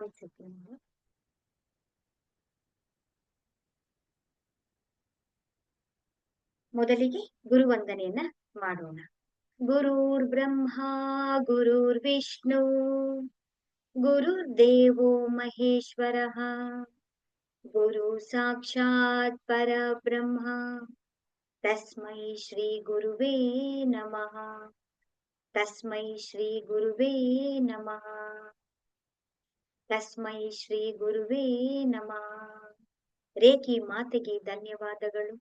ಒಂದ್ ಸೆಕೆಂಡ್ ಮೊದಲಿಗೆ ಗುರುವಂದನೆಯನ್ನ ಮಾಡೋಣ ಗುರುರ್ ಬ್ರಹ್ಮ ಗುರುರ್ ವಿಷ್ಣು ಗುರುರ್ದೇವೋ ಮಹೇಶ್ವರಃ ಗುರು ಸಾಕ್ಷಾತ್ ಪರಬ್ರಹ್ಮ ತಸ್ಮೈ ಶ್ರೀ ಗುರುವೇ ನಮಃ ತಸ್ಮೈ ಶ್ರೀ ಗುರುವೇ ನಮಃ ತಸ್ಮೈ ಶ್ರೀ ಗುರುವೇ ನಮಃ. ರೇಖಿ ಮಾತೆಗೆ ಧನ್ಯವಾದಗಳು.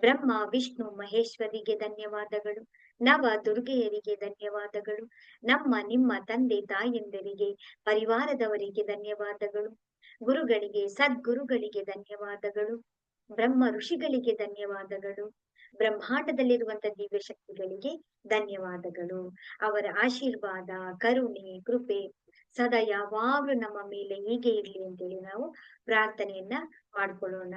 ಬ್ರಹ್ಮ, ವಿಷ್ಣು, ಮಹೇಶ್ವರಿಗೆ ಧನ್ಯವಾದಗಳು. ನವ ದುರ್ಗೆಯರಿಗೆ ಧನ್ಯವಾದಗಳು. ನಮ್ಮ, ನಿಮ್ಮ ತಂದೆ, ತಾಯಂದಿರಿಗೆ, ಪರಿವಾರದವರಿಗೆ ಧನ್ಯವಾದಗಳು. ಗುರುಗಳಿಗೆ, ಸದ್ಗುರುಗಳಿಗೆ ಧನ್ಯವಾದಗಳು. ಬ್ರಹ್ಮ ಋಷಿಗಳಿಗೆ ಧನ್ಯವಾದಗಳು. ಬ್ರಹ್ಮಾಂಡದಲ್ಲಿರುವಂತ ದಿವ್ಯ ಶಕ್ತಿಗಳಿಗೆ ಧನ್ಯವಾದಗಳು. ಅವರ ಆಶೀರ್ವಾದ, ಕರುಣೆ, ಕೃಪೆ ಸದಾ ಯಾವಾಗ್ಲೂ ನಮ್ಮ ಮೇಲೆ ಹೀಗೆ ಇರ್ಲಿ ಅಂತೇಳಿ ನಾವು ಪ್ರಾರ್ಥನೆಯನ್ನ ಮಾಡ್ಕೊಳ್ಳೋಣ.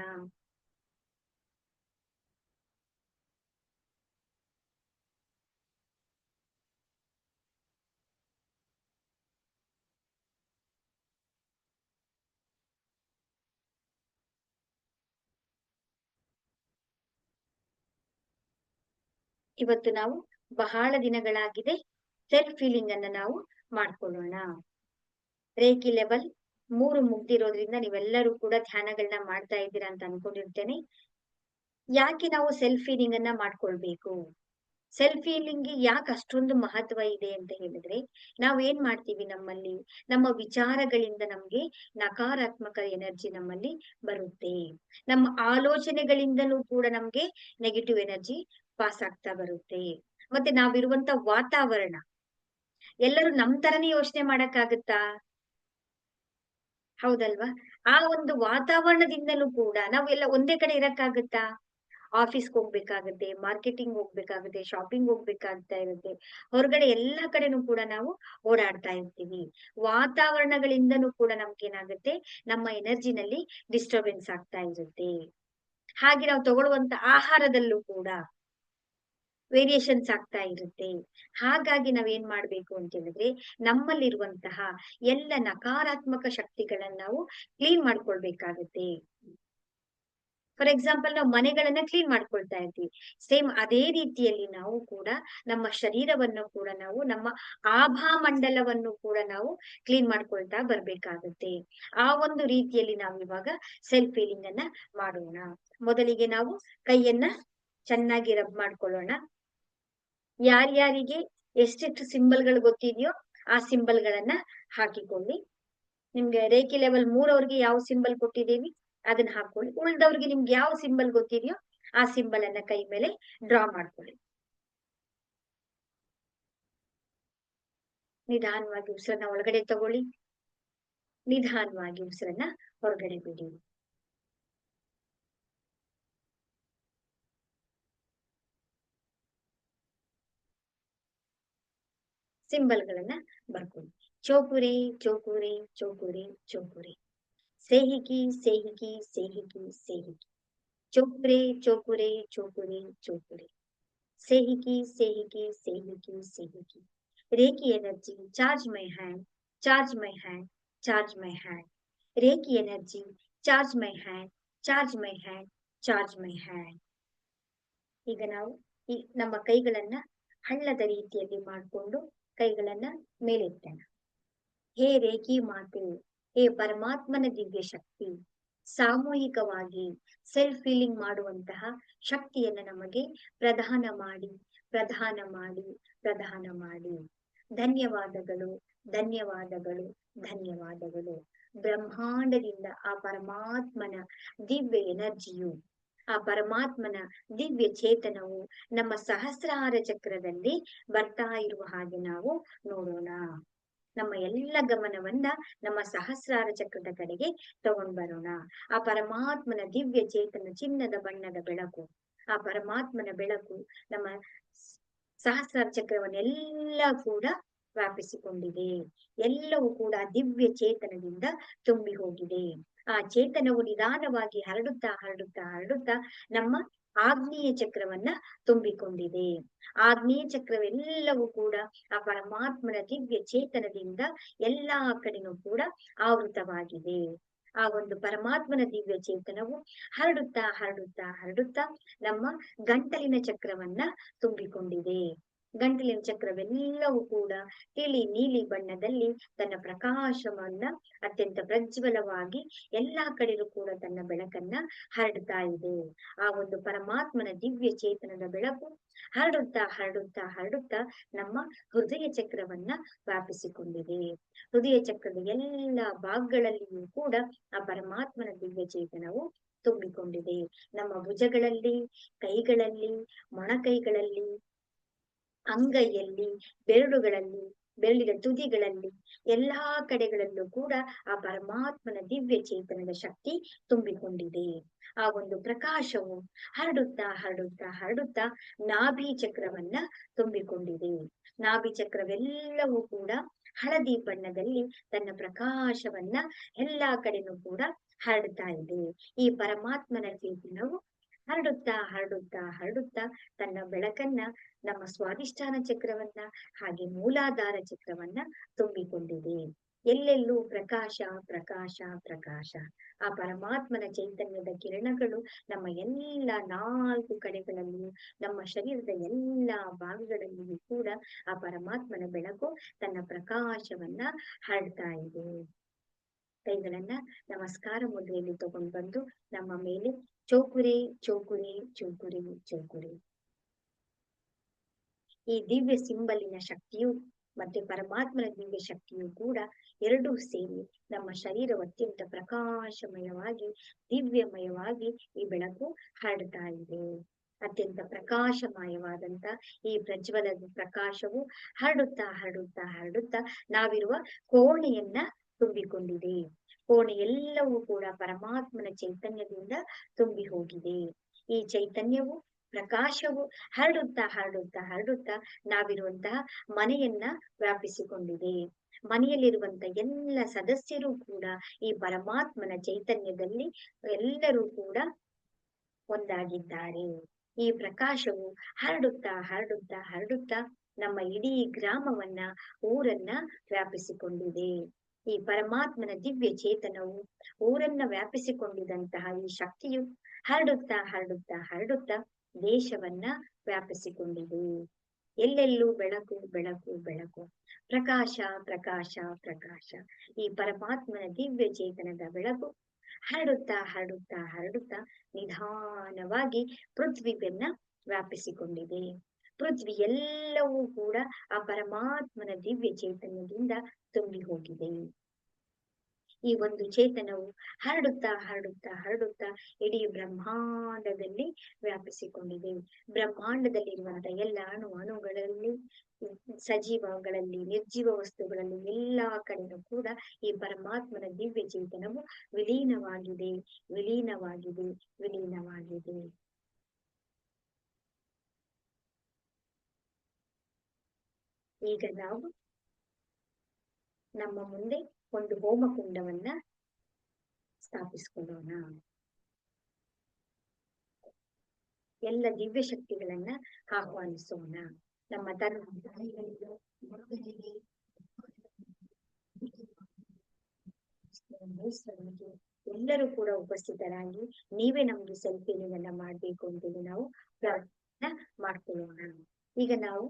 ಇವತ್ತು ನಾವು ಬಹಳ ದಿನಗಳಾಗಿದೆ ಸೆಲ್ಫ್ ಫೀಲಿಂಗ್ ಅನ್ನ ನಾವು ಮಾಡ್ಕೊಳ್ಳೋಣ. ರೇಖಿ ಲೆವೆಲ್ ಮೂರು ಮುಗ್ದಿರೋದ್ರಿಂದ ನೀವೆಲ್ಲರೂ ಕೂಡ ಧ್ಯಾನಗಳನ್ನ ಮಾಡ್ತಾ ಇದ್ದೀರಾ ಅಂತ ಅನ್ಕೊಂಡಿರ್ತೇನೆ. ಯಾಕೆ ನಾವು ಸೆಲ್ಫ್ ಫೀಲಿಂಗ್ ಅನ್ನ ಮಾಡ್ಕೊಳ್ಬೇಕು? ಸೆಲ್ಫ್ ಫೀಲಿಂಗ್ ಯಾಕೆ ಅಷ್ಟೊಂದು ಮಹತ್ವ ಇದೆ ಅಂತ ಹೇಳಿದ್ರೆ ನಾವ್ ಏನ್ ಮಾಡ್ತೀವಿ ನಮ್ಮಲ್ಲಿ? ನಮ್ಮ ವಿಚಾರಗಳಿಂದ ನಮ್ಗೆ ನಕಾರಾತ್ಮಕ ಎನರ್ಜಿ ನಮ್ಮಲ್ಲಿ ಬರುತ್ತೆ. ನಮ್ಮ ಆಲೋಚನೆಗಳಿಂದಲೂ ಕೂಡ ನಮ್ಗೆ ನೆಗೆಟಿವ್ ಎನರ್ಜಿ ಪಾಸ್ ಆಗ್ತಾ ಬರುತ್ತೆ. ಮತ್ತೆ ನಾವಿರುವಂತ ವಾತಾವರಣ, ಎಲ್ಲರೂ ನಮ್ ತರನೇ ಯೋಚನೆ ಮಾಡಕ್ಕಾಗತ್ತಾ? ಹೌದಲ್ವಾ? ಆ ಒಂದು ವಾತಾವರಣದಿಂದಲೂ ಕೂಡ ನಾವೆಲ್ಲ ಒಂದೇ ಕಡೆ ಇರಕ್ಕಾಗತ್ತಾ? ಆಫೀಸ್ಗೆ ಹೋಗ್ಬೇಕಾಗತ್ತೆ, ಮಾರ್ಕೆಟಿಂಗ್ ಹೋಗ್ಬೇಕಾಗುತ್ತೆ, ಶಾಪಿಂಗ್ ಹೋಗ್ಬೇಕಾಗ್ತಾ ಇರುತ್ತೆ. ಹೊರಗಡೆ ಎಲ್ಲಾ ಕಡೆನೂ ಕೂಡ ನಾವು ಓಡಾಡ್ತಾ ಇರ್ತೀವಿ. ವಾತಾವರಣಗಳಿಂದನೂ ಕೂಡ ನಮ್ಗೆ ಏನಾಗುತ್ತೆ ನಮ್ಮ ಎನರ್ಜಿನಲ್ಲಿ ಡಿಸ್ಟರ್ಬೆನ್ಸ್ ಆಗ್ತಾ ಇರುತ್ತೆ. ಹಾಗೆ ನಾವು ತಗೊಳ್ಳುವಂತ ಆಹಾರದಲ್ಲೂ ಕೂಡ ವೇರಿಯೇಷನ್ಸ್ ಆಗ್ತಾ ಇರುತ್ತೆ. ಹಾಗಾಗಿ ನಾವೇನ್ ಮಾಡ್ಬೇಕು ಅಂತ ಹೇಳಿದ್ರೆ, ನಮ್ಮಲ್ಲಿರುವಂತಹ ಎಲ್ಲ ನಕಾರಾತ್ಮಕ ಶಕ್ತಿಗಳನ್ನ ನಾವು ಕ್ಲೀನ್ ಮಾಡ್ಕೊಳ್ಬೇಕಾಗತ್ತೆ. ಫಾರ್ ಎಕ್ಸಾಂಪಲ್ ನಾವು ಮನೆಗಳನ್ನ ಕ್ಲೀನ್ ಮಾಡ್ಕೊಳ್ತಾ ಇರ್ತೀವಿ. ಸೇಮ್ ಅದೇ ರೀತಿಯಲ್ಲಿ ನಾವು ಕೂಡ ನಮ್ಮ ಶರೀರವನ್ನು ಕೂಡ ನಾವು, ನಮ್ಮ ಆಭಾ ಮಂಡಲವನ್ನು ಕೂಡ ನಾವು ಕ್ಲೀನ್ ಮಾಡ್ಕೊಳ್ತಾ ಬರ್ಬೇಕಾಗತ್ತೆ. ಆ ಒಂದು ರೀತಿಯಲ್ಲಿ ನಾವು ಇವಾಗ ಸೆಲ್ಫ್ ಫೀಲಿಂಗ್ ಅನ್ನ ಮಾಡೋಣ. ಮೊದಲಿಗೆ ನಾವು ಕೈಯನ್ನ ಚೆನ್ನಾಗಿ ರಬ್ ಮಾಡ್ಕೊಳ್ಳೋಣ. ಯಾರ್ಯಾರಿಗೆ ಎಷ್ಟೆಷ್ಟು ಸಿಂಬಲ್ಗಳು ಗೊತ್ತಿದೆಯೋ ಆ ಸಿಂಬಲ್ಗಳನ್ನ ಹಾಕಿಕೊಳ್ಳಿ. ನಿಮ್ಗೆ ರೇಖಿ ಲೆವೆಲ್ ಮೂರವ್ರಿಗೆ ಯಾವ ಸಿಂಬಲ್ ಕೊಟ್ಟಿದ್ದೀವಿ ಅದನ್ನ ಹಾಕೊಳ್ಳಿ. ಉಳ್ದವ್ರಿಗೆ ನಿಮ್ಗೆ ಯಾವ ಸಿಂಬಲ್ ಗೊತ್ತಿದೆಯೋ ಆ ಸಿಂಬಲ್ ಅನ್ನ ಕೈ ಮೇಲೆ ಡ್ರಾ ಮಾಡ್ಕೊಳ್ಳಿ. ನಿಧಾನವಾಗಿ ಉಸಿರನ್ನ ಒಳಗಡೆ ತಗೊಳ್ಳಿ. ನಿಧಾನವಾಗಿ ಉಸಿರನ್ನ ಹೊರಗಡೆ ಬಿಡಿ. ಸಿಂಬಲ್ಗಳನ್ನ ಬರ್ಕೊಳ್ಳಿ. ಚೋಕುರಿ ಚೋಕುರಿ ಚೋಕುರಿ ಚೋಕುರಿ. ಸೇಹಿಕಿ ಸೇಹಿಕಿ ಸೇಹಿಕಿ ಸೇಹಿಕಿ. ಚೋಕುರೆ ಚೋಕುರೆ ಚೋಕುರೆ ಚೋಕುರೆ. ಸೇಹಿಕಿ ಸೇಹಿಕಿ ಸೇಹಿಕಿ ಸೇಹಿಕಿ. Reiki energy, charge my hand, charge my hand, charge my hand. Reiki energy, charge my hand, charge my hand, charge my hand. ಈಗ ನಾವು ಈ ನಮ್ಮ ಕೈಗಳನ್ನ ಹಳ್ಳದ ರೀತಿಯಲ್ಲಿ ಮಾಡಿಕೊಂಡು ಕೈಗಳನ್ನ ಮೇಲೆತ್ತೋಣ ಹೇ ರೇಖಿ ಮಾತೆ, ಹೇ ಪರಮಾತ್ಮನ ದಿವ್ಯ ಶಕ್ತಿ, ಸಾಮೂಹಿಕವಾಗಿ ಸೆಲ್ಫ್ ಫೀಲಿಂಗ್ ಮಾಡುವಂತಹ ಶಕ್ತಿಯನ್ನ ನಮಗೆ ಪ್ರದಾನ ಮಾಡಿ ಪ್ರದಾನ ಮಾಡಿ ಪ್ರದಾನ ಮಾಡಿ. ಧನ್ಯವಾದಗಳು ಧನ್ಯವಾದಗಳು ಧನ್ಯವಾದಗಳು. ಬ್ರಹ್ಮಾಂಡದಿಂದ ಆ ಪರಮಾತ್ಮನ ದಿವ್ಯ ಎನರ್ಜಿಯು ಆ ಪರಮಾತ್ಮನ ದಿವ್ಯ ಚೇತನವು ನಮ್ಮ ಸಹಸ್ರಾರ ಚಕ್ರದಲ್ಲಿ ಬರ್ತಾ ಇರುವ ಹಾಗೆ ನಾವು ನೋಡೋಣ. ನಮ್ಮ ಎಲ್ಲ ಗಮನವನ್ನ ನಮ್ಮ ಸಹಸ್ರಾರ ಚಕ್ರದ ಕಡೆಗೆ ತಗೊಂಡ್ ಬರೋಣ. ಆ ಪರಮಾತ್ಮನ ದಿವ್ಯ ಚೇತನ ಚಿನ್ನದ ಬಣ್ಣದ ಬೆಳಕು, ಆ ಪರಮಾತ್ಮನ ಬೆಳಕು ನಮ್ಮ ಸಹಸ್ರಾರ ಚಕ್ರವನ್ನೆಲ್ಲ ಕೂಡ ವ್ಯಾಪಿಸಿಕೊಂಡಿದೆ. ಎಲ್ಲವೂ ಕೂಡ ದಿವ್ಯ ಚೇತನದಿಂದ ತುಂಬಿ ಹೋಗಿದೆ. ಆ ಚೇತನವು ನಿಧಾನವಾಗಿ ಹರಡುತ್ತಾ ಹರಡುತ್ತಾ ಹರಡುತ್ತಾ ನಮ್ಮ ಆಗ್ನೇಯ ಚಕ್ರವನ್ನ ತುಂಬಿಕೊಂಡಿದೆ. ಆಗ್ನೇಯ ಚಕ್ರವೆಲ್ಲವೂ ಕೂಡ ಆ ಪರಮಾತ್ಮನ ದಿವ್ಯ ಚೇತನದಿಂದ ಎಲ್ಲಾ ಕಡೆನೂ ಕೂಡ ಆವೃತವಾಗಿದೆ. ಆ ಒಂದು ಪರಮಾತ್ಮನ ದಿವ್ಯ ಚೇತನವು ಹರಡುತ್ತಾ ಹರಡುತ್ತಾ ಹರಡುತ್ತಾ ನಮ್ಮ ಗಂಟಲಿನ ಚಕ್ರವನ್ನ ತುಂಬಿಕೊಂಡಿದೆ. ಗಂಟಲಿನ ಚಕ್ರವೆಲ್ಲವೂ ಕೂಡ ತಿಳಿ ನೀಲಿ ಬಣ್ಣದಲ್ಲಿ ತನ್ನ ಪ್ರಕಾಶವನ್ನ ಅತ್ಯಂತ ಪ್ರಜ್ವಲವಾಗಿ ಎಲ್ಲಾ ಕಡೆಯೂ ಕೂಡ ತನ್ನ ಬೆಳಕನ್ನ ಹರಡ್ತಾ ಇದೆ. ಆ ಒಂದು ಪರಮಾತ್ಮನ ದಿವ್ಯ ಚೇತನದ ಬೆಳಕು ಹರಡುತ್ತಾ ಹರಡುತ್ತಾ ಹರಡುತ್ತಾ ನಮ್ಮ ಹೃದಯ ಚಕ್ರವನ್ನ ವ್ಯಾಪಿಸಿಕೊಂಡಿದೆ. ಹೃದಯ ಚಕ್ರದ ಎಲ್ಲ ಭಾಗಗಳಲ್ಲಿಯೂ ಕೂಡ ಆ ಪರಮಾತ್ಮನ ದಿವ್ಯ ಚೇತನವು ತುಂಬಿಕೊಂಡಿದೆ. ನಮ್ಮ ಭುಜಗಳಲ್ಲಿ, ಕೈಗಳಲ್ಲಿ, ಮೊಣಕೈಗಳಲ್ಲಿ ಅಂಗೈಯಲ್ಲಿ, ಬೆರಳುಗಳಲ್ಲಿ, ಬೆರಳಿನ ತುದಿಗಳಲ್ಲಿ, ಎಲ್ಲಾ ಕಡೆಗಳಲ್ಲೂ ಕೂಡ ಆ ಪರಮಾತ್ಮನ ದಿವ್ಯ ಚೇತನದ ಶಕ್ತಿ ತುಂಬಿಕೊಂಡಿದೆ. ಆ ಒಂದು ಪ್ರಕಾಶವು ಹರಡುತ್ತಾ ಹರಡುತ್ತಾ ಹರಡುತ್ತಾ ನಾಭಿ ಚಕ್ರವನ್ನ ತುಂಬಿಕೊಂಡಿದೆ. ನಾಭಿ ಚಕ್ರವೆಲ್ಲವೂ ಕೂಡ ಹಳದಿ ಬಣ್ಣದಲ್ಲಿ ತನ್ನ ಪ್ರಕಾಶವನ್ನ ಎಲ್ಲಾ ಕಡೆನೂ ಕೂಡ ಹರಡ್ತಾ ಇದೆ. ಈ ಪರಮಾತ್ಮನ ಚೇತನವು ಹರಡುತ್ತಾ ಹರಡುತ್ತಾ ಹರಡುತ್ತಾ ತನ್ನ ಬೆಳಕನ್ನ, ನಮ್ಮ ಸ್ವಾಧಿಷ್ಠಾನ ಚಕ್ರವನ್ನ, ಹಾಗೆ ಮೂಲಾಧಾರ ಚಕ್ರವನ್ನ ತುಂಬಿಕೊಂಡಿದೆ. ಎಲ್ಲೆಲ್ಲೂ ಪ್ರಕಾಶ ಪ್ರಕಾಶ ಪ್ರಕಾಶ. ಆ ಪರಮಾತ್ಮನ ಚೈತನ್ಯದ ಕಿರಣಗಳು ನಮ್ಮ ಎಲ್ಲ ನಾಲ್ಕು ಕಡೆಗಳಲ್ಲಿಯೂ, ನಮ್ಮ ಶರೀರದ ಎಲ್ಲ ಭಾಗಗಳಲ್ಲಿಯೂ ಕೂಡ ಆ ಪರಮಾತ್ಮನ ಬೆಳಕು ತನ್ನ ಪ್ರಕಾಶವನ್ನ ಹರಡ್ತಾ ಇದೆ. ಕೈಗಳನ್ನ ನಮಸ್ಕಾರ ಮುದ್ರೆಯಲ್ಲಿ ತಗೊಂಡು ಬಂದು ನಮ್ಮ ಮೇಲೆ ಚೌಕುರೆ, ಚೌಕುರಿ ಚೌಕುರಿ ಚೌಕುರಿ. ಈ ದಿವ್ಯ ಸಿಂಬಲಿನ ಶಕ್ತಿಯು ಮತ್ತೆ ಪರಮಾತ್ಮನ ದಿವ್ಯ ಶಕ್ತಿಯು ಕೂಡ ಎರಡೂ ಸೇರಿ ನಮ್ಮ ಶರೀರ ಅತ್ಯಂತ ಪ್ರಕಾಶಮಯವಾಗಿ, ದಿವ್ಯಮಯವಾಗಿ ಈ ಬೆಳಕು ಹರಡ್ತಾ ಇದೆ. ಅತ್ಯಂತ ಪ್ರಕಾಶಮಯವಾದಂತ ಈ ಪ್ರಜ್ವಲ ಪ್ರಕಾಶವು ಹರಡುತ್ತಾ ಹರಡುತ್ತಾ ಹರಡುತ್ತಾ ನಾವಿರುವ ಕೋಣೆಯನ್ನ ತುಂಬಿಕೊಂಡಿದೆ. ಕೋಣೆ ಎಲ್ಲವೂ ಕೂಡ ಪರಮಾತ್ಮನ ಚೈತನ್ಯದಿಂದ ತುಂಬಿ ಹೋಗಿದೆ. ಈ ಚೈತನ್ಯವು, ಪ್ರಕಾಶವು ಹರಡುತ್ತಾ ಹರಡುತ್ತಾ ಹರಡುತ್ತಾ ನಾವಿರುವಂತಹ ಮನೆಯನ್ನ ವ್ಯಾಪಿಸಿಕೊಂಡಿದೆ. ಮನೆಯಲ್ಲಿರುವಂತ ಎಲ್ಲ ಸದಸ್ಯರು ಕೂಡ ಈ ಪರಮಾತ್ಮನ ಚೈತನ್ಯದಲ್ಲಿ ಎಲ್ಲರೂ ಕೂಡ ಒಂದಾಗಿದ್ದಾರೆ. ಈ ಪ್ರಕಾಶವು ಹರಡುತ್ತಾ ಹರಡುತ್ತಾ ಹರಡುತ್ತಾ ನಮ್ಮ ಇಡೀ ಗ್ರಾಮವನ್ನ, ಊರನ್ನ ವ್ಯಾಪಿಸಿಕೊಂಡಿದೆ. ಈ ಪರಮಾತ್ಮನ ದಿವ್ಯ ಚೇತನವು ಊರನ್ನ ವ್ಯಾಪಿಸಿಕೊಂಡಿದಂತಹ ಈ ಶಕ್ತಿಯು ಹರಡುತ್ತಾ ಹರಡುತ್ತಾ ಹರಡುತ್ತಾ ದೇಶವನ್ನ ವ್ಯಾಪಿಸಿಕೊಂಡಿದೆ. ಎಲ್ಲೆಲ್ಲೂ ಬೆಳಕು ಬೆಳಕು ಬೆಳಕು. ಪ್ರಕಾಶ ಪ್ರಕಾಶ ಪ್ರಕಾಶ. ಈ ಪರಮಾತ್ಮನ ದಿವ್ಯ ಚೇತನದ ಬೆಳಕು ಹರಡುತ್ತಾ ಹರಡುತ್ತಾ ಹರಡುತ್ತಾ ನಿಧಾನವಾಗಿ ಪೃಥ್ವಿಯನ್ನ ವ್ಯಾಪಿಸಿಕೊಂಡಿದೆ. ಪೃಥ್ವಿ ಎಲ್ಲವೂ ಕೂಡ ಆ ಪರಮಾತ್ಮನ ದಿವ್ಯ ಚೈತನ್ಯದಿಂದ ತುಂಬಿ ಹೋಗಿದೆ. ಈ ಒಂದು ಚೇತನವು ಹರಡುತ್ತಾ ಹರಡುತ್ತಾ ಹರಡುತ್ತಾ ಇಡೀ ಬ್ರಹ್ಮಾಂಡದಲ್ಲಿ ವ್ಯಾಪಿಸಿಕೊಂಡಿದೆ. ಬ್ರಹ್ಮಾಂಡದಲ್ಲಿರುವಂತ ಎಲ್ಲ ಅಣು ಅಣುಗಳಲ್ಲಿ, ಸಜೀವಗಳಲ್ಲಿ, ನಿರ್ಜೀವ ವಸ್ತುಗಳಲ್ಲಿ ಎಲ್ಲಾ ಕಡೆನೂ ಕೂಡ ಈ ಪರಮಾತ್ಮನ ದಿವ್ಯ ಚೇತನವು ವಿಲೀನವಾಗಿದೆ ವಿಲೀನವಾಗಿದೆ ವಿಲೀನವಾಗಿದೆ. ಈಗ ನಾವು ನಮ್ಮ ಮುಂದೆ ಒಂದು ಹೋಮಕುಂಡವನ್ನ ಸ್ಥಾಪಿಸಿಕೊಳ್ಳೋಣ. ಎಲ್ಲ ದಿವ್ಯ ಶಕ್ತಿಗಳನ್ನ ಆಹ್ವಾನಿಸೋಣ. ನಮ್ಮ ತನ್ನ ಎಲ್ಲರೂ ಕೂಡ ಉಪಸ್ಥಿತರಾಗಿ ನೀವೇ ನಮ್ಗೆ ಸೆಲ್ಫಿನೆಲ್ಲ ಮಾಡ್ಬೇಕು ಅಂತ ನಾವು ಪ್ರಾರ್ಥನೆ ಮಾಡ್ಕೊಳ್ಳೋಣ. ಈಗ ನಾವು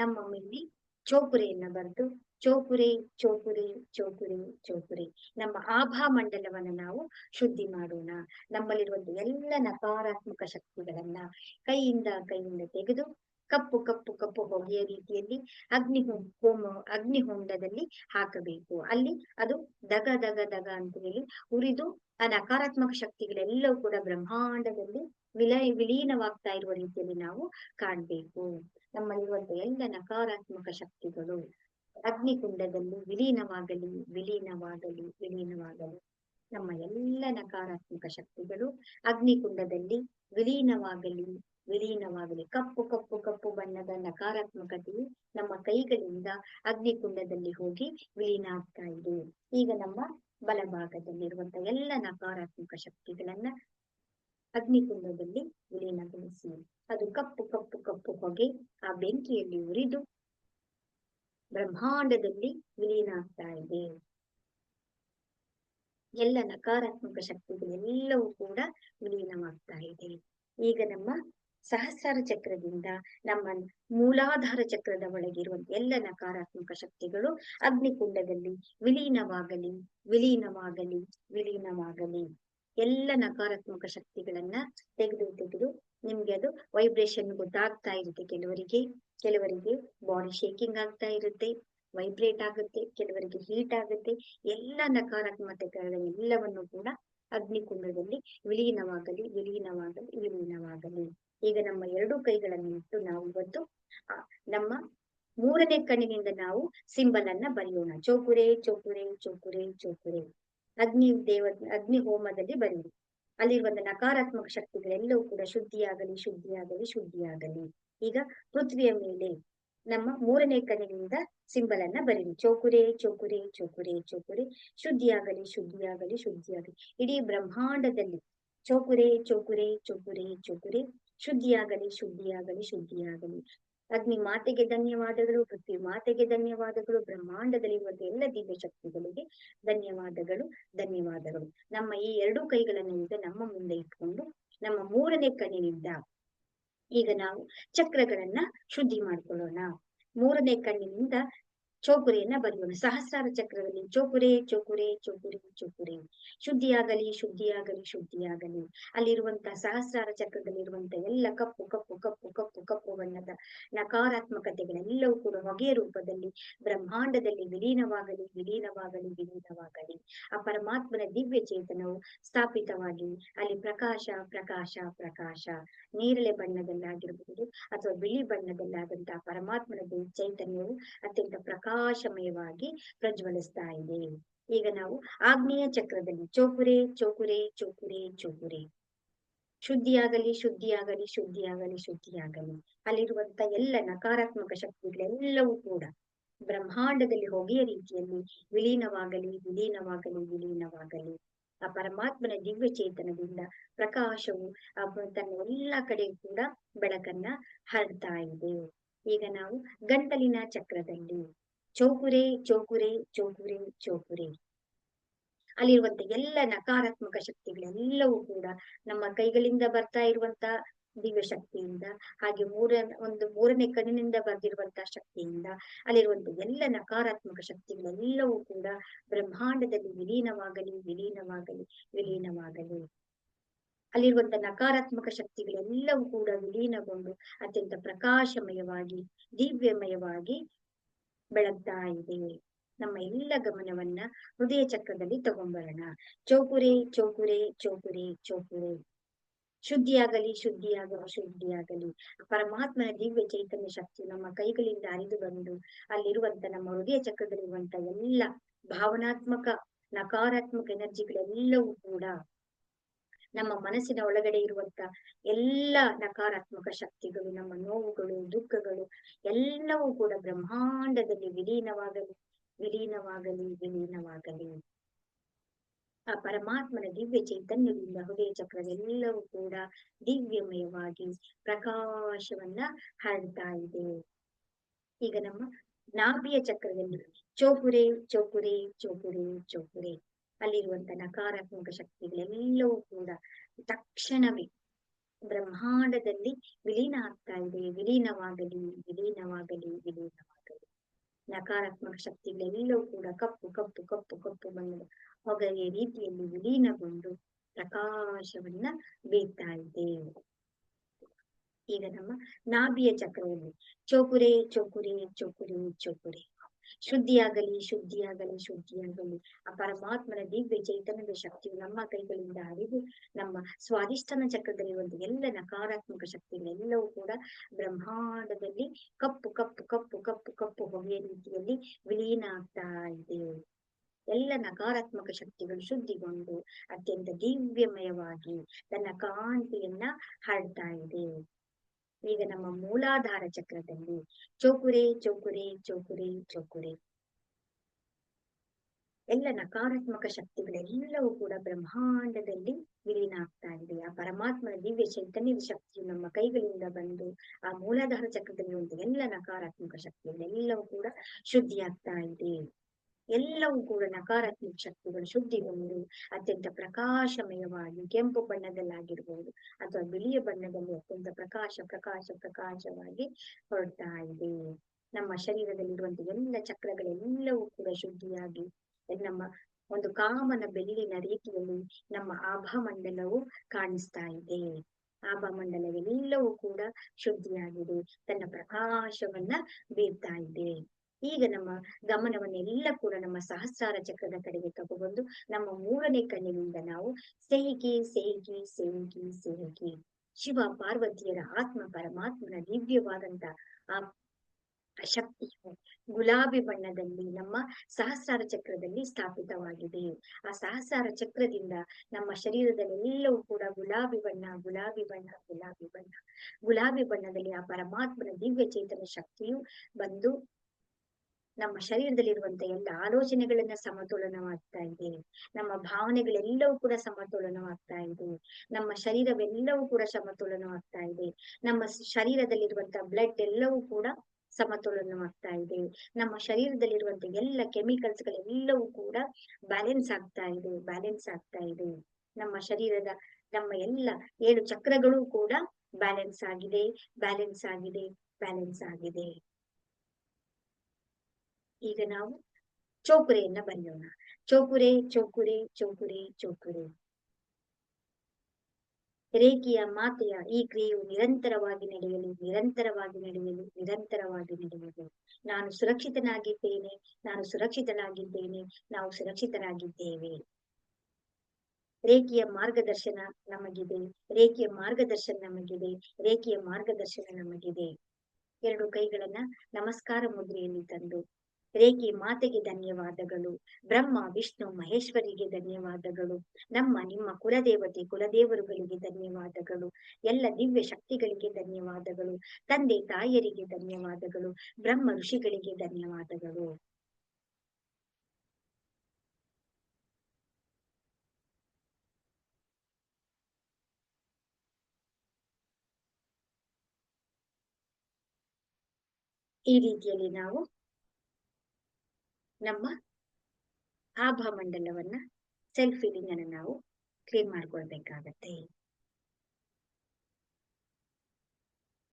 ನಮ್ಮ ಮೇಲೆ ಚೋಪುರೆಯನ್ನ ಬರೆದು ಚೋಪುರೆ ಚೋಪುರೆ ಚೋಪುರೆ ಚೋಪುರೆ. ನಮ್ಮ ಆಭಾ ಮಂಡಲವನ್ನ ನಾವು ಶುದ್ಧಿ ಮಾಡೋಣ. ನಮ್ಮಲ್ಲಿರುವಂತ ಎಲ್ಲ ನಕಾರಾತ್ಮಕ ಶಕ್ತಿಗಳನ್ನ ಕೈಯಿಂದ ಕೈಯಿಂದ ತೆಗೆದು ಕಪ್ಪು ಕಪ್ಪು ಕಪ್ಪು ಹೊಗೆಯ ರೀತಿಯಲ್ಲಿ ಅಗ್ನಿ ಹೋಮ, ಅಗ್ನಿ ಹೊಂಡದಲ್ಲಿ ಹಾಕಬೇಕು. ಅಲ್ಲಿ ಅದು ದಗ ದಗ ದಗ ಅಂತ ಹೇಳಿ ಉರಿದು ಆ ನಕಾರಾತ್ಮಕ ಶಕ್ತಿಗಳೆಲ್ಲವೂ ಕೂಡ ಬ್ರಹ್ಮಾಂಡದಲ್ಲಿ ವಿಲಯ, ವಿಲೀನವಾಗ್ತಾ ಇರುವ ರೀತಿಯಲ್ಲಿ ನಾವು ಕಾಣ್ಬೇಕು. ನಮ್ಮಲ್ಲಿರುವಂತ ಎಲ್ಲ ನಕಾರಾತ್ಮಕ ಶಕ್ತಿಗಳು ಅಗ್ನಿಕುಂಡದಲ್ಲಿ ವಿಲೀನವಾಗಲಿ ವಿಲೀನವಾಗಲಿ ವಿಲೀನವಾಗಲಿ. ನಮ್ಮ ಎಲ್ಲ ನಕಾರಾತ್ಮಕ ಶಕ್ತಿಗಳು ಅಗ್ನಿಕುಂಡದಲ್ಲಿ ವಿಲೀನವಾಗಲಿ ವಿಲೀನವಾಗಲಿ. ಕಪ್ಪು ಕಪ್ಪು ಕಪ್ಪು ಬಣ್ಣದ ನಕಾರಾತ್ಮಕತೆಯು ನಮ್ಮ ಕೈಗಳಿಂದ ಅಗ್ನಿಕುಂಡದಲ್ಲಿ ಹೋಗಿ ವಿಲೀನ ಆಗ್ತಾ ಇದೆ. ಈಗ ನಮ್ಮ ಬಲಭಾಗದಲ್ಲಿರುವಂತಹ ಎಲ್ಲ ನಕಾರಾತ್ಮಕ ಶಕ್ತಿಗಳನ್ನ ಅಗ್ನಿಕುಂಡದಲ್ಲಿ ವಿಲೀನಗೊಳಿಸಿ ಅದು ಕಪ್ಪು ಕಪ್ಪು ಕಪ್ಪು ಹೊಗೆ ಆ ಬೆಂಕಿಯಲ್ಲಿ ಉರಿದು ಬ್ರಹ್ಮಾಂಡದಲ್ಲಿ ವಿಲೀನ ಆಗ್ತಾ ಇದೆ. ಎಲ್ಲ ನಕಾರಾತ್ಮಕ ಶಕ್ತಿಗಳೆಲ್ಲವೂ ಕೂಡ ವಿಲೀನವಾಗ್ತಾ ಇದೆ. ಈಗ ನಮ್ಮ ಸಹಸ್ರಾರ ಚಕ್ರದಿಂದ ನಮ್ಮ ಮೂಲಾಧಾರ ಚಕ್ರದ ಒಳಗಿರುವ ಎಲ್ಲ ನಕಾರಾತ್ಮಕ ಶಕ್ತಿಗಳು ಅಗ್ನಿಕುಂಡದಲ್ಲಿ ವಿಲೀನವಾಗಲಿ ವಿಲೀನವಾಗಲಿ ವಿಲೀನವಾಗಲಿ. ಎಲ್ಲ ನಕಾರಾತ್ಮಕ ಶಕ್ತಿಗಳನ್ನ ತೆಗೆದು ತೆಗೆದು ನಿಮ್ಗೆ ಅದು ವೈಬ್ರೇಷನ್ ಗೊತ್ತಾಗ್ತಾ ಇರುತ್ತೆ ಕೆಲವರಿಗೆ. ಕೆಲವರಿಗೆ ಬಾಡಿ ಶೇಕಿಂಗ್ ಆಗ್ತಾ ಇರುತ್ತೆ ವೈಬ್ರೇಟ್ ಆಗುತ್ತೆ, ಕೆಲವರಿಗೆ ಹೀಟ್ ಆಗುತ್ತೆ. ಎಲ್ಲ ನಕಾರಾತ್ಮಕತೆಗಳೆಲ್ಲವನ್ನು ಕೂಡ ಅಗ್ನಿಕುಂಡದಲ್ಲಿ ವಿಲೀನವಾಗಲಿ ವಿಲೀನವಾಗಲಿ ವಿಲೀನವಾಗಲಿ. ಈಗ ನಮ್ಮ ಎರಡು ಕೈಗಳನ್ನು ಇಟ್ಟು ನಾವು ಇವತ್ತು ನಮ್ಮ ಮೂರನೇ ಕಣ್ಣಿನಿಂದ ನಾವು ಸಿಂಬಲ್ ಅನ್ನ ಬರೆಯೋಣ. ಚೋಕುರೆ ಚೋಕುರೆ ಚೋಕುರೆ ಚೋಕುರೆ. ಅಗ್ನಿ ದೇವ, ಅಗ್ನಿ ಹೋಮದಲ್ಲಿ ಬರೆಯಿರಿ ಅಲ್ಲಿರುವಂತ ನಕಾರಾತ್ಮಕ ಶಕ್ತಿಗಳೆಲ್ಲವೂ ಕೂಡ ಶುದ್ಧಿಯಾಗಲಿ ಶುದ್ಧಿಯಾಗಲಿ ಶುದ್ಧಿಯಾಗಲಿ. ಈಗ ಪೃಥ್ವಿಯ ಮೇಲೆ ನಮ್ಮ ಮೂರನೇ ಕಣ್ಣಿನಿಂದ ಸಿಂಬಲ್ ಅನ್ನ ಬರೀರಿ. ಚೋಕುರೆ ಚೋಕುರೆ ಚೋಕುರೆ, ಚೌಕುರೆ. ಶುದ್ಧಿಯಾಗಲಿ ಶುದ್ಧಿಯಾಗಲಿ ಶುದ್ಧಿಯಾಗಲಿ. ಇಡೀ ಬ್ರಹ್ಮಾಂಡದಲ್ಲಿ ಚೋಕುರೆ ಚೋಕುರೆ ಚೋಕುರೆ ಚೋಕುರೆ. ಶುದ್ಧಿಯಾಗಲಿ ಶುದ್ಧಿಯಾಗಲಿ ಶುದ್ಧಿಯಾಗಲಿ. ಅಗ್ನಿ ಮಾತೆಗೆ ಧನ್ಯವಾದಗಳು, ಪೃಥ್ವಿ ಮಾತೆಗೆ ಧನ್ಯವಾದಗಳು ಬ್ರಹ್ಮಾಂಡದಲ್ಲಿರುವಂತಹ ಎಲ್ಲ ದಿವ್ಯ ಶಕ್ತಿಗಳಿಗೆ ಧನ್ಯವಾದಗಳು ಧನ್ಯವಾದಗಳು. ನಮ್ಮ ಈ ಎರಡು ಕೈಗಳನ್ನು ಈಗ ನಮ್ಮ ಮುಂದೆ ಇಟ್ಕೊಂಡು, ನಮ್ಮ ಮೂರನೇ ಕಣ್ಣಿನಿಂದ ಈಗ ನಾವು ಚಕ್ರಗಳನ್ನ ಶುದ್ಧಿ ಮಾಡ್ಕೊಳ್ಳೋಣ. ಮೂರನೇ ಕಣ್ಣಿನಿಂದ ಚೋಕುರೆಯನ್ನ ಬರೆಯೋಣ. ಸಹಸ್ರಾರ ಚಕ್ರದಲ್ಲಿ ಚೋಕುರೆ ಚೋಕುರೆ ಚೋಪುರೆ ಚೋಕುರೆ. ಶುದ್ಧಿಯಾಗಲಿ ಶುದ್ಧಿಯಾಗಲಿ ಶುದ್ಧಿಯಾಗಲಿ. ಅಲ್ಲಿರುವಂತಹ ಸಹಸ್ರಾರ ಚಕ್ರದಲ್ಲಿರುವಂತ ಎಲ್ಲ ಕಪ್ಪು ಕಪ್ಪು ಕಪ್ಪು ಕಪ್ಪು ಕಪ್ಪು ಬಣ್ಣದ ನಕಾರಾತ್ಮಕತೆಗಳೆಲ್ಲವೂ ಕೂಡ ಹೊಗೆಯ ರೂಪದಲ್ಲಿ, ಬ್ರಹ್ಮಾಂಡದಲ್ಲಿ ವಿಲೀನವಾಗಲಿ ವಿಲೀನವಾಗಲಿ ವಿಲೀನವಾಗಲಿ. ಆ ಪರಮಾತ್ಮನ ದಿವ್ಯ ಚೇತನವು ಸ್ಥಾಪಿತವಾಗಿ ಅಲ್ಲಿ ಪ್ರಕಾಶ ಪ್ರಕಾಶ ಪ್ರಕಾಶ. ನೇರಳೆ ಬಣ್ಣದಲ್ಲಾಗಿರಬಹುದು ಅಥವಾ ಬಿಳಿ ಬಣ್ಣದಲ್ಲಾದಂತಹ ಪರಮಾತ್ಮನ ಚೈತನ್ಯವು ಅತ್ಯಂತ ಪ್ರಕಾಶಮಯವಾಗಿ ಪ್ರಜ್ವಲಿಸ್ತಾ ಇದೆ. ಈಗ ನಾವು ಆಗ್ನೇಯ ಚಕ್ರದಲ್ಲಿ ಚೋಕುರೆ ಚೋಕುರೆ ಚೋಕುರೆ ಚೋಕುರೆ. ಶುದ್ಧಿಯಾಗಲಿ ಶುದ್ಧಿಯಾಗಲಿ ಶುದ್ಧಿಯಾಗಲಿ ಶುದ್ಧಿಯಾಗಲಿ. ಅಲ್ಲಿರುವಂತ ಎಲ್ಲ ನಕಾರಾತ್ಮಕ ಶಕ್ತಿಗಳೆಲ್ಲವೂ ಕೂಡ ಬ್ರಹ್ಮಾಂಡದಲ್ಲಿ ಹೊಗೆಯ ರೀತಿಯಲ್ಲಿ ವಿಲೀನವಾಗಲಿ ವಿಲೀನವಾಗಲಿ ವಿಲೀನವಾಗಲಿ. ಆ ಪರಮಾತ್ಮನ ದಿವ್ಯ ಚೇತನದಿಂದ ಪ್ರಕಾಶವು ತನ್ನ ಎಲ್ಲ ಕಡೆ ಕೂಡ ಬೆಳಕನ್ನ ಹರಡ್ತಾ ಇದೆ. ಈಗ ನಾವು ಗಂಟಲಿನ ಚಕ್ರದಲ್ಲಿ ಚೌಕುರೆ ಚೌಕುರೆ ಚೌಕುರೆ ಚೌಕುರೆ. ಅಲ್ಲಿರುವಂತ ಎಲ್ಲ ನಕಾರಾತ್ಮಕ ಶಕ್ತಿಗಳೆಲ್ಲವೂ ಕೂಡ ನಮ್ಮ ಕೈಗಳಿಂದ ಬರ್ತಾ ಇರುವಂತ ದಿವ್ಯ ಶಕ್ತಿಯಿಂದ, ಹಾಗೆ ಮೂರ ಒಂದು ಮೂರನೇ ಕಣ್ಣಿನಿಂದ ಬರ್ದಿರುವಂತಹ ಶಕ್ತಿಯಿಂದ, ಅಲ್ಲಿರುವಂತ ಎಲ್ಲ ನಕಾರಾತ್ಮಕ ಶಕ್ತಿಗಳೆಲ್ಲವೂ ಕೂಡ ಬ್ರಹ್ಮಾಂಡದಲ್ಲಿ ವಿಲೀನವಾಗಲಿ ವಿಲೀನವಾಗಲಿ ವಿಲೀನವಾಗಲಿ. ಅಲ್ಲಿರುವಂತ ನಕಾರಾತ್ಮಕ ಶಕ್ತಿಗಳೆಲ್ಲವೂ ಕೂಡ ವಿಲೀನಗೊಂಡು ಅತ್ಯಂತ ಪ್ರಕಾಶಮಯವಾಗಿ, ದಿವ್ಯಮಯವಾಗಿ ಬೆಳಗ್ತಾ ಇದೆ. ನಮ್ಮ ಎಲ್ಲ ಗಮನವನ್ನ ಹೃದಯ ಚಕ್ರದಲ್ಲಿ ತಗೊಂಡ್ಬರೋಣ ಚೌಕುರೆ ಚೌಕುರೆ ಚೌಕುರೆ ಚೌಕುರೆ. ಶುದ್ಧಿಯಾಗಲಿ ಶುದ್ಧಿಯಾಗಲಿ ಶುದ್ಧಿಯಾಗಲಿ. ಪರಮಾತ್ಮನ ದಿವ್ಯ ಚೈತನ್ಯ ಶಕ್ತಿ ನಮ್ಮ ಕೈಗಳಿಂದ ಹರಿದು ಬಂದು ಅಲ್ಲಿರುವಂತ ನಮ್ಮ ಹೃದಯ ಚಕ್ರದಲ್ಲಿರುವಂತ ಎಲ್ಲ ಭಾವನಾತ್ಮಕ, ನಕಾರಾತ್ಮಕ ಎನರ್ಜಿಗಳೆಲ್ಲವೂ ಕೂಡ ನಮ್ಮ ಮನಸ್ಸಿನ ಒಳಗಡೆ ಇರುವಂತ ಎಲ್ಲ ನಕಾರಾತ್ಮಕ ಶಕ್ತಿಗಳು, ನಮ್ಮ ನೋವುಗಳು, ದುಃಖಗಳು ಎಲ್ಲವೂ ಕೂಡ ಬ್ರಹ್ಮಾಂಡದಲ್ಲಿ ವಿಲೀನವಾಗಲಿ ವಿಲೀನವಾಗಲಿ ವಿಲೀನವಾಗಲಿ. ಆ ಪರಮಾತ್ಮನ ದಿವ್ಯ ಚೈತನ್ಯದಿಂದ ಹೃದಯ ಚಕ್ರವೆಲ್ಲವೂ ಕೂಡ ದಿವ್ಯಮಯವಾಗಿ ಪ್ರಕಾಶವನ್ನ ಹರಡ್ತಾ ಇದೆ. ಈಗ ನಮ್ಮ ನಾಭಿಯ ಚಕ್ರದಲ್ಲಿ ಚೌಕುರೆ ಚೌಕುರೆ ಚೌಕುರೆ ಚೌಕುರೆ. ಅಲ್ಲಿರುವಂತ ನಕಾರಾತ್ಮಕ ಶಕ್ತಿಗಳೆಲ್ಲವೂ ಕೂಡ ತಕ್ಷಣವೇ ಬ್ರಹ್ಮಾಂಡದಲ್ಲಿ ವಿಲೀನ ಆಗ್ತಾ ಇದೆ ವಿಲೀನವಾಗಲಿ ವಿಲೀನವಾಗಲಿ ವಿಲೀನವಾಗಲಿ. ನಕಾರಾತ್ಮಕ ಶಕ್ತಿಗಳೆಲ್ಲವೂ ಕೂಡ ಕಪ್ಪು ಕಪ್ಪು ಕಪ್ಪು ಕಪ್ಪು ಬಣ್ಣದ ಹೊಗೆಯ ರೀತಿಯಲ್ಲಿ ವಿಲೀನಗೊಂಡು ಪ್ರಕಾಶವನ್ನ ಬೀಳ್ತಾ ಇದೆ ಈಗ ನಮ್ಮ ನಾಭಿಯ ಚಕ್ರದಲ್ಲಿ ಚೋಕುರೆ ಚೋಕುರೆ ಚೋಕುರೆ ಚೋಕುರೆ. ಶುದ್ಧಿಯಾಗಲಿ ಶುದ್ಧಿಯಾಗಲಿ ಶುದ್ಧಿಯಾಗಲಿ. ಆ ಪರಮಾತ್ಮನ ದಿವ್ಯ ಚೈತನ್ಯದ ಶಕ್ತಿಯು ನಮ್ಮ ಕೈಗಳಿಂದ ಹರಿದು ನಮ್ಮ ಸ್ವಾಧಿಷ್ಠಾನ ಒಂದು ಎಲ್ಲ ನಕಾರಾತ್ಮಕ ಶಕ್ತಿಗಳೆಲ್ಲವೂ ಕೂಡ ಬ್ರಹ್ಮಾಂಡದಲ್ಲಿ ಕಪ್ಪು ಕಪ್ಪು ಕಪ್ಪು ಕಪ್ಪು ಕಪ್ಪು ಹೊಗೆಯ ರೀತಿಯಲ್ಲಿ ವಿಲೀನ ಆಗ್ತಾ ಇದೆ. ಎಲ್ಲ ನಕಾರಾತ್ಮಕ ಶಕ್ತಿಗಳು ಶುದ್ಧಿಗೊಂಡು ಅತ್ಯಂತ ದಿವ್ಯಮಯವಾಗಿ ತನ್ನ ಕಾಂತಿಯನ್ನ ಹರಡ್ತಾ ಇದೆ. ಈಗ ನಮ್ಮ ಮೂಲಾಧಾರ ಚಕ್ರದಲ್ಲಿ ಚೌಕುರೆ ಚೌಕುರೆ ಚೌಕುರೆ ಚೌಕುರೆ. ಎಲ್ಲ ನಕಾರಾತ್ಮಕ ಶಕ್ತಿಗಳೆಲ್ಲವೂ ಕೂಡ ಬ್ರಹ್ಮಾಂಡದಲ್ಲಿ ವಿಲೀನ ಆಗ್ತಾ ಇದೆ. ಆ ಪರಮಾತ್ಮನ ದಿವ್ಯ ಚೈತನ್ಯದ ಶಕ್ತಿಯು ನಮ್ಮ ಕೈಗಳಿಂದ ಬಂದು ಆ ಮೂಲಾಧಾರ ಚಕ್ರದಲ್ಲಿ ಒಂದು ಎಲ್ಲ ನಕಾರಾತ್ಮಕ ಶಕ್ತಿಗಳೆಲ್ಲವೂ ಕೂಡ ಶುದ್ಧಿಯಾಗ್ತಾ ಇದೆ. ಎಲ್ಲವೂ ಕೂಡ ನಕಾರಾತ್ಮಕ ಶಕ್ತಿಗಳು ಶುದ್ಧಿಗೊಂಡು, ಅತ್ಯಂತ ಪ್ರಕಾಶಮಯವಾಗಿ, ಕೆಂಪು ಬಣ್ಣದಲ್ಲಾಗಿರ್ಬೋದು ಅಥವಾ ಬಿಳಿಯ ಬಣ್ಣದಲ್ಲಿ ಅತ್ಯಂತ ಪ್ರಕಾಶ ಪ್ರಕಾಶ, ಪ್ರಕಾಶವಾಗಿ ಹೊರಡ್ತಾ ಇದೆ. ನಮ್ಮ ಶರೀರದಲ್ಲಿರುವಂತಹ ಎಲ್ಲ ಚಕ್ರಗಳೆಲ್ಲವೂ ಕೂಡ ಶುದ್ಧಿಯಾಗಿ, ನಮ್ಮ ಒಂದು ಕಾಮನ ಬೆಳ್ಳಿನ ರೀತಿಯಲ್ಲಿ ನಮ್ಮ ಆಭಾಮಂಡಲವು ಕಾಣಿಸ್ತಾ ಇದೆ. ಆಭಾಮಂಡಲವೆಲ್ಲವೂ ಕೂಡ ಶುದ್ಧಿಯಾಗಿದೆ, ತನ್ನ ಪ್ರಕಾಶವನ್ನ ಬೀರ್ತಾ ಇದೆ. ಈಗ ನಮ್ಮ ಗಮನವನ್ನೆಲ್ಲ ಕೂಡ ನಮ್ಮ ಸಹಸ್ರಾರ ಚಕ್ರದ ಕಡೆಗೆ ತಗೊಬಂದು ನಮ್ಮ ಮೂರನೇ ಕಣ್ಣಿನಿಂದ ನಾವು ಸೇಹಿಗೆ ಸೇಹಿಗೆ ಸೇಹಿಗೆ ಸೇಹಿಗೆ ಶಿವ ಪಾರ್ವತಿಯರ ಆತ್ಮ ಪರಮಾತ್ಮನ ದಿವ್ಯವಾದಂತ ಆ ಶಕ್ತಿಯು ಗುಲಾಬಿ ಬಣ್ಣದಲ್ಲಿ ನಮ್ಮ ಸಹಸ್ರಾರ ಚಕ್ರದಲ್ಲಿ ಸ್ಥಾಪಿತವಾಗಿದೆ. ಆ ಸಹಸ್ರಾರ ಚಕ್ರದಿಂದ ನಮ್ಮ ಶರೀರದಲ್ಲೆಲ್ಲವೂ ಕೂಡ ಗುಲಾಬಿ ಬಣ್ಣ ಗುಲಾಬಿ ಬಣ್ಣ ಗುಲಾಬಿ ಬಣ್ಣ, ಗುಲಾಬಿ ಬಣ್ಣದಲ್ಲಿ ಆ ಪರಮಾತ್ಮನ ದಿವ್ಯ ಚೇತನ ಶಕ್ತಿಯು ಬಂದು ನಮ್ಮ ಶರೀರದಲ್ಲಿರುವಂತ ಎಲ್ಲ ಆಲೋಚನೆಗಳನ್ನ ಸಮತೋಲನವಾಗ್ತಾ ಇದೆ. ನಮ್ಮ ಭಾವನೆಗಳೆಲ್ಲವೂ ಕೂಡ ಸಮತೋಲನವಾಗ್ತಾ ಇದೆ. ನಮ್ಮ ಶರೀರವೆಲ್ಲವೂ ಕೂಡ ಸಮತೋಲನವಾಗ್ತಾ ಇದೆ. ನಮ್ಮ ಶರೀರದಲ್ಲಿರುವಂತ ಬ್ಲಡ್ ಎಲ್ಲವೂ ಕೂಡ ಸಮತೋಲನವಾಗ್ತಾ ಇದೆ. ನಮ್ಮ ಶರೀರದಲ್ಲಿರುವಂತ ಎಲ್ಲ ಕೆಮಿಕಲ್ಸ್ ಗಳೆಲ್ಲವೂ ಕೂಡ ಬ್ಯಾಲೆನ್ಸ್ ಆಗ್ತಾ ಇದೆ ಬ್ಯಾಲೆನ್ಸ್ ಆಗ್ತಾ ಇದೆ. ನಮ್ಮ ಶರೀರದ, ನಮ್ಮ ಎಲ್ಲ ಏಳು ಚಕ್ರಗಳು ಕೂಡ ಬ್ಯಾಲೆನ್ಸ್ ಆಗಿದೆ ಬ್ಯಾಲೆನ್ಸ್ ಆಗಿದೆ ಬ್ಯಾಲೆನ್ಸ್ ಆಗಿದೆ. ಈಗ ನಾವು ಚೌಕುರೆಯನ್ನ ಬರೆಯೋಣ. ಚೌಕುರೆ ಚೌಕುರೆ ಚೌಕುರೆ ಚೌಕುರೆ. ರೇಖೆಯ ಮಾತೆಯ ಈ ಕ್ರಿಯೆಯು ನಿರಂತರವಾಗಿ ನಡೆಯಲು ನಿರಂತರವಾಗಿ ನಡೆಯಲು ನಿರಂತರವಾಗಿ ನಡೆಯಲು. ನಾನು ಸುರಕ್ಷಿತನಾಗಿದ್ದೇನೆ ನಾನು ಸುರಕ್ಷಿತನಾಗಿದ್ದೇನೆ, ನಾವು ಸುರಕ್ಷಿತರಾಗಿದ್ದೇವೆ. ರೇಖೆಯ ಮಾರ್ಗದರ್ಶನ ನಮಗಿದೆ, ರೇಖೆಯ ಮಾರ್ಗದರ್ಶನ ನಮಗಿದೆ, ರೇಖೆಯ ಮಾರ್ಗದರ್ಶನ ನಮಗಿದೆ. ಎರಡು ಕೈಗಳನ್ನ ನಮಸ್ಕಾರ ಮುದ್ರೆಯಲ್ಲಿ ತಂದು ರೇಖೆ ಮಾತೆಗೆ ಧನ್ಯವಾದಗಳು. ಬ್ರಹ್ಮ, ವಿಷ್ಣು, ಮಹೇಶ್ವರಿಗೆ ಧನ್ಯವಾದಗಳು. ನಮ್ಮ, ನಿಮ್ಮ ಕುಲದೇವತೆ, ಕುಲದೇವರುಗಳಿಗೆ ಧನ್ಯವಾದಗಳು. ಎಲ್ಲ ದಿವ್ಯ ಶಕ್ತಿಗಳಿಗೆ ಧನ್ಯವಾದಗಳು. ತಂದೆ ತಾಯಿಯರಿಗೆ ಧನ್ಯವಾದಗಳು. ಬ್ರಹ್ಮ, ಋಷಿಗಳಿಗೆ ಧನ್ಯವಾದಗಳು. ಈ ರೀತಿಯಲ್ಲಿ ನಾವು ನಮ್ಮ ಆಭಾ ಮಂಡಲವನ್ನ ಸೆಲ್ಫ್ ಫೀಲಿಂಗ್ ಅನ್ನ ನಾವು ಕ್ಲೀನ್ ಮಾಡ್ಕೊಳ್ಬೇಕಾಗತ್ತೆ.